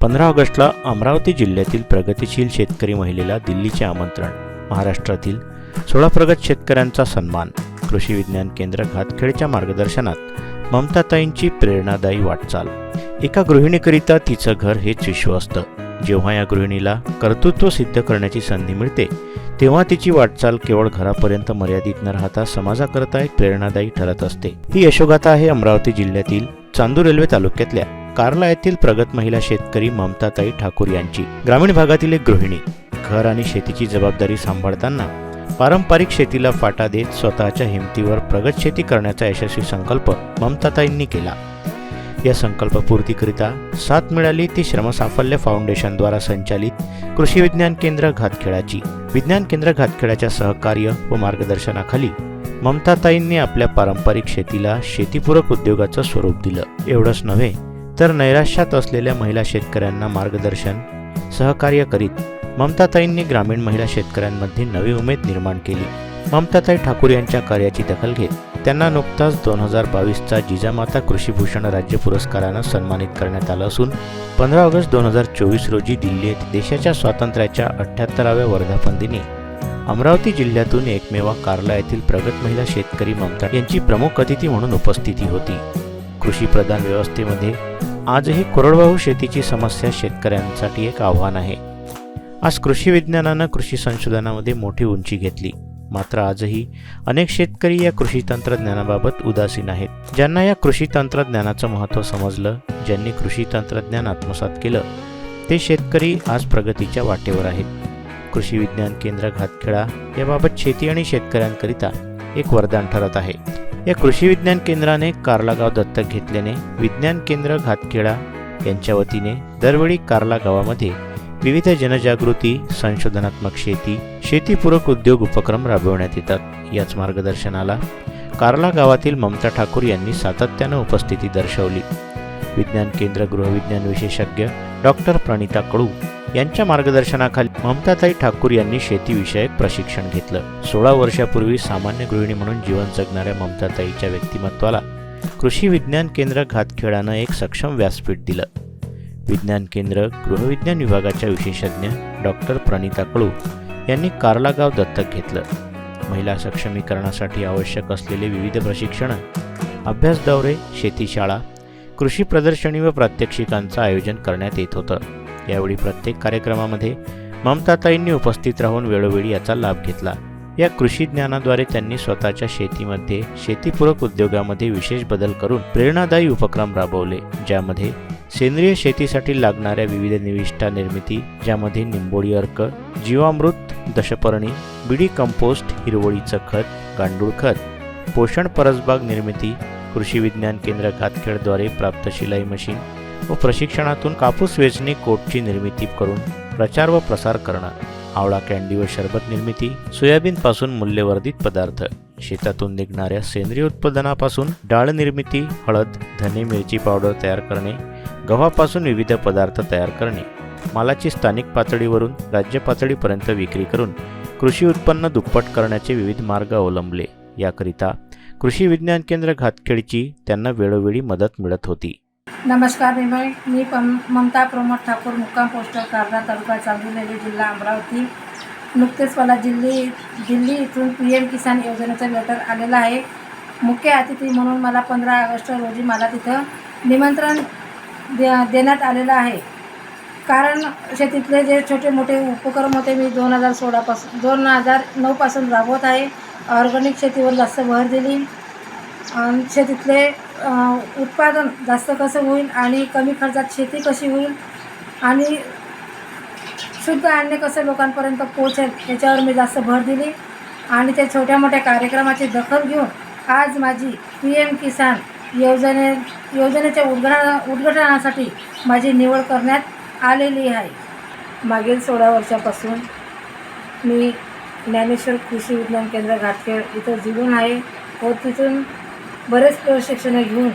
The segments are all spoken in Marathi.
पंधरा ऑगस्टला अमरावती जिल्ह्यातील प्रगतिशील शेतकरी महिलेला दिल्लीचे आमंत्रण महाराष्ट्रातील सोळा प्रगत शेतकऱ्यांचा सन्मान कृषी विज्ञान केंद्र घातखेडच्या मार्गदर्शनात ममताताईंची प्रेरणादायी वाटचाल. एका गृहिणीकरिता तिचं घर हेच विश्व असतं. जेव्हा या गृहिणीला कर्तृत्व सिद्ध करण्याची संधी मिळते तेव्हा तिची वाटचाल केवळ घरापर्यंत मर्यादित न राहता समाजाकरता एक प्रेरणादायी ठरत असते. ही यशोगाथा आहे अमरावती जिल्ह्यातील चांदूर रेल्वे तालुक्यातल्या कार्ला येथील प्रगत महिला शेतकरी ममताताई ठाकूर यांची. ग्रामीण भागातील एक गृहिणी घर आणि शेतीची जबाबदारी सांभाळताना पारंपरिक शेतीला फाटा देत स्वतःच्या हिमतीवर प्रगत शेती करण्याचा यशस्वी संकल्प ममताताईंनी केला. या संकल्पपूर्तीकरिता साथ मिळाली ती श्रमसाफल्य फाउंडेशनद्वारा संचालित कृषी विज्ञान केंद्र घातखेडाची. विज्ञान केंद्र घातखेडाच्या सहकार्य व मार्गदर्शनाखाली ममताताईंनी आपल्या पारंपरिक शेतीला शेतीपूरक उद्योगाचं स्वरूप दिलं. एवढंच नव्हे तर नैराश्यात असलेल्या महिला शेतकऱ्यांना मार्गदर्शन सहकार्य करीत ममताताईंनी ग्रामीण महिला शेतकऱ्यांमध्ये नवी उमेद निर्माण केली. ममताताई ठाकूर यांच्या कार्याची दखल घेत त्यांना नुकताच दोन हजार बावीसचा जिजामाता कृषीभूषण राज्य पुरस्कारानं सन्मानित करण्यात आलं असून पंधरा ऑगस्ट दोन हजार चोवीस रोजी दिल्ली येथे देशाच्या स्वातंत्र्याच्या अठ्ठ्याहत्तराव्या वर्धापन दिनी अमरावती जिल्ह्यातून एकमेवा कार्ला येथील प्रगत महिला शेतकरी ममता यांची प्रमुख अतिथी म्हणून उपस्थिती होती. कृषी प्रधान व्यवस्थेमध्ये आजही कोरडवाहू शेतीची समस्या शेतकऱ्यांसाठी एक आव्हान आहे. आज कृषी विज्ञानानं कृषी संशोधनामध्ये मोठी उंची घेतली. मात्र आजही अनेक शेतकरी या कृषी तंत्रज्ञानाबाबत उदासीन आहेत. ज्यांना या कृषी तंत्रज्ञानाचं महत्त्व समजलं ज्यांनी कृषी तंत्रज्ञान आत्मसात केलं ते शेतकरी आज प्रगतीच्या वाटेवर आहेत. कृषी विज्ञान केंद्र घातखेडा याबाबत शेती आणि शेतकऱ्यांकरिता एक वरदान ठरत आहे. या कृषी विज्ञान केंद्राने कार्लागाव दत्तक घेतल्याने विज्ञान केंद्र घातखेडा यांच्या वतीने दरवेळी कार्ला गावामध्ये विविध जनजागृती संशोधनात्मक शेती शेतीपूरक उद्योग उपक्रम राबवण्यात येतात. याच मार्गदर्शनाला कार्ला गावातील ममता ठाकूर यांनी सातत्यानं उपस्थिती दर्शवली. विज्ञान केंद्र गृहविज्ञान विशेषज्ञ डॉक्टर प्रणिता कडू यांच्या मार्गदर्शनाखाली ममताताई ठाकूर यांनी शेतीविषयक प्रशिक्षण घेतलं. सोळा वर्षापूर्वी सामान्य गृहिणी म्हणून जीवन जगणाऱ्या ममताताईच्या व्यक्तिमत्वाला कृषी विज्ञान केंद्र घातखेडानं एक सक्षम व्यासपीठ दिलं. विज्ञान केंद्र गृहविज्ञान विभागाच्या विशेषज्ञ डॉक्टर प्रणिता कळू यांनी कार्लागाव दत्तक घेतलं. महिला सक्षमीकरणासाठी आवश्यक असलेले विविध प्रशिक्षण अभ्यास दौरे शेतीशाळा कृषी प्रदर्शनी व प्रात्यक्षिकांचं आयोजन करण्यात येत होतं. यावेळी प्रत्येक कार्यक्रमामध्ये ममताताईंनी उपस्थित राहून वेळोवेळी याचा लाभ घेतला. या कृषी ज्ञानाद्वारे त्यांनी स्वतःच्या शेतीमध्ये शेतीपूरक उद्योगामध्ये विशेष बदल करून प्रेरणादायी उपक्रम राबवले ज्यामध्ये सेंद्रिय शेतीसाठी लागणाऱ्या विविध निविष्ठा निर्मिती ज्यामध्ये निंबोळी अर्क जीवामृत दशपर्णी बिडी कंपोस्ट हिरवळीचं खत गांडूळ खत पोषण परसबाग निर्मिती कृषी विज्ञान केंद्र घातखेडद्वारे प्राप्त शिलाई मशीन व प्रशिक्षणातून कापूस वेचणी कोटची निर्मिती करून प्रचार व प्रसार करणं आवळा कॅन्डी व शरबत निर्मिती सोयाबीनपासून मूल्यवर्धित पदार्थ. शेतातून निघणाऱ्या सेंद्रिय उत्पादनापासून डाळ निर्मिती हळद धने मिरची पावडर तयार करणे गव्हापासून विविध पदार्थ तयार करणे मालाची स्थानिक पातळीवरून राज्य पातळीपर्यंत विक्री करून कृषी उत्पन्न दुप्पट करण्याचे विविध मार्ग अवलंबले. याकरिता कृषी विज्ञान केंद्र घातखेडची त्यांना वेळोवेळी मदत मिळत होती. नमस्कार मी मी पम ममता प्रमोद ठाकूर मुक्काम पोस्टर कारदा तालुका चांदुरलेली जिल्हा अमरावती. नुकतेच मला दिल्ली दिल्ली इथून पी एम किसान योजनेचं लेटर आलेलं आहे. मुख्य अतिथी म्हणून मला पंधरा ऑगस्ट रोजी मला तिथं निमंत्रण दे देण्यात आलेलं आहे. कारण शेतीतले जे छोटे मोठे उपक्रम होते मी दोन हजार सोळापासून दोन हजार नऊपासून राबवत आहे. ऑर्गॅनिक शेतीवर जास्त भर दिली. शेतीतले उत्पादन जास्त कसं होईल आणि कमी खर्चात शेती कशी होईल आणि शुद्ध अन्न कसं लोकांपर्यंत पोचेल याच्यावर मी जास्त भर दिली. आणि त्या छोट्या मोठ्या कार्यक्रमाची दखल घेऊन आज माझी पी एम किसान योजने योजनेच्या उद्घा उद्घाटनासाठी माझी निवड करण्यात आलेली आहे. मागील सोळा वर्षापासून मी ज्ञानेश्वर कृषी विज्ञान केंद्र घाटखेळ इथं जुळून आहे. व तिथून बरेच प्रशिक्षणं घेऊन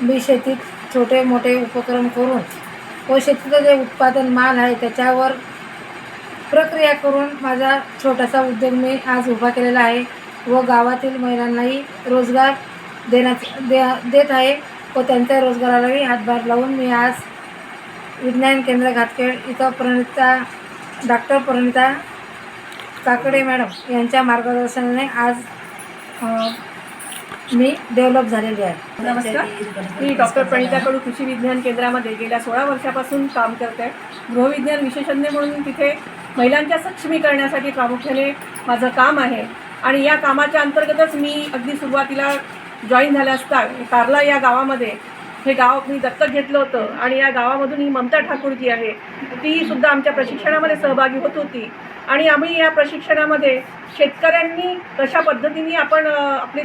मी शेतीत छोटे मोठे उपक्रम करून व शेतीचं जे उत्पादन माल आहे त्याच्यावर प्रक्रिया करून माझा छोटासा उद्योग मी आज उभा केलेला आहे व गावातील महिलांनाही रोजगार देण्यात दे देत आहे व त्यांच्या रोजगारालाही हातभार लावून मी आज विज्ञान केंद्र घातखेड इथं प्रणिता डॉक्टर प्रणिता काकडे मॅडम यांच्या मार्गदर्शनाने आज मी डेव्हलप झालेली आहे. नमस्कार. मी डॉक्टर प्रणिताकडू कृषी विज्ञान केंद्रामध्ये गेल्या सोळा वर्षापासून काम करते. गृहविज्ञान विशेषज्ञ म्हणून तिथे महिलांच्या सक्षमीकरणासाठी प्रामुख्याने माझं काम आहे. आणि या कामाच्या अंतर्गतच मी अगदी सुरुवातीला जॉईन झाल्या असता कारला या गावामध्ये हे गाव मी दत्तक घेतलं होतं आणि या गावामधून ही ममता ठाकूर जी आहे. ती सुद्धा आमच्या प्रशिक्षणामध्ये सहभागी होत होती. आणि आम्ही या प्रशिक्षणामध्ये शेतकऱ्यांनी कशा पद्धतीने आपण आपले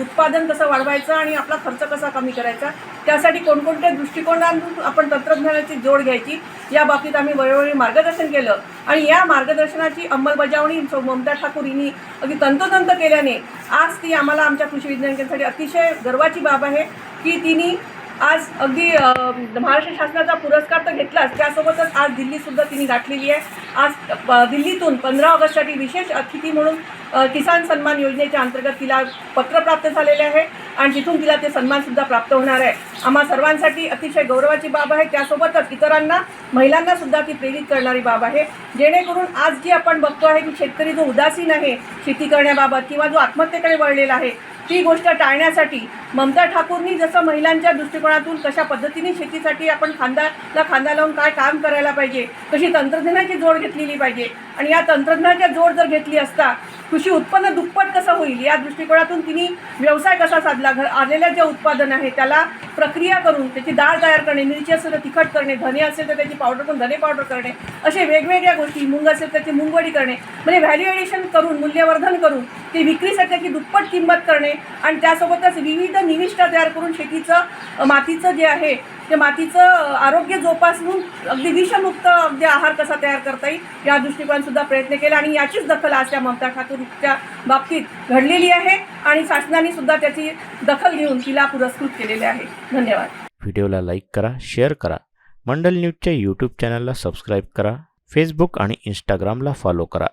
उत्पादन कसं वाढवायचं आणि आपला खर्च कसा कमी करायचा त्यासाठी कोणकोणत्या दृष्टिकोनातून आपण तंत्रज्ञानाची जोड घ्यायची या बाबतीत आम्ही वेळोवेळी मार्गदर्शन केलं. आणि या मार्गदर्शनाची अंमलबजावणी ममता ठाकूर यांनी अगदी तंतोतंत केल्याने आज ती आम्हाला आमच्या कृषी विज्ञान केंद्रासाठी अतिशय गर्वाची बाब आहे की तिने आज अगदी महाराष्ट्र शासनाचा पुरस्कार तर घेतलाच. त्यासोबतच आज दिल्लीसुद्धा तिने गाठलेली आहे. आज दिल्लीतून पंधरा ऑगस्टसाठी विशेष अतिथी म्हणून किसान सन्मान योजनेच्या अंतर्गत तिला पत्र प्राप्त झालेले आहे आणि तिथून तिला ते सन्मानसुद्धा प्राप्त होणार आहे. आम्हा सर्वांसाठी अतिशय गौरवाची बाब आहे. त्यासोबतच इतरांना महिलांनासुद्धा ती प्रेरित करणारी बाब आहे. जेणेकरून आज जी आपण बघतो आहे की शेतकरी जो उदासीन आहे शेती करण्याबाबत किंवा जो आत्महत्येकडे वळलेला आहे ती गोष्ट टाळण्यासाठी ममता ठाकूरनी जसं महिलांच्या दृष्टिकोनातून कशा पद्धतीने शेतीसाठी आपण खांदाला खांदा लावून काय काम करायला पाहिजे कशी तंत्रज्ञानाची जोड घेतलेली पाहिजे आणि या तंत्रज्ञानाच्या जोड जर घेतली असता कृषी उत्पन्न दुप्पट कसं होईल? या दृष्टिकोनातून तिने व्यवसाय कसा साधला? घर आलेलं जे उत्पादन आहे त्याला प्रक्रिया करून त्याची डाळ तयार करणे मिरची असेल तर तिखट करणे धने असेल तर त्याची पावडर करून धने पावडर करणे असे वेगवेगळ्या गोष्टी मुंग असेल तर त्याची मुंगवडी करणे म्हणजे व्हॅल्यू एडिशन करून मूल्यवर्धन करून ते विक्रीसाठी त्याची दुप्पट किंमत करणे आणि त्यासोबतच विविध निविष्ठा तयार करून शेतीचं मातीचं जे आहे ते मातीचं आरोग्य जोपासून अगदी विषमुक्त अगदी आहार कसा तयार करता येईल या दृष्टिकोनात सुद्धा प्रयत्न केला आणि याचीच दखल आज त्या ममता ठाकूरच्या बाबतीत घडलेली आहे आणि शासनाने सुद्धा त्याची दखल घेऊन तिला पुरस्कृत केलेले आहे. धन्यवाद. व्हिडिओला लाईक करा शेअर करा. मंडल न्यूजच्या यूट्यूब चॅनलला सबस्क्राईब करा फेसबुक आणि इंस्टाग्रामला फॉलो करा.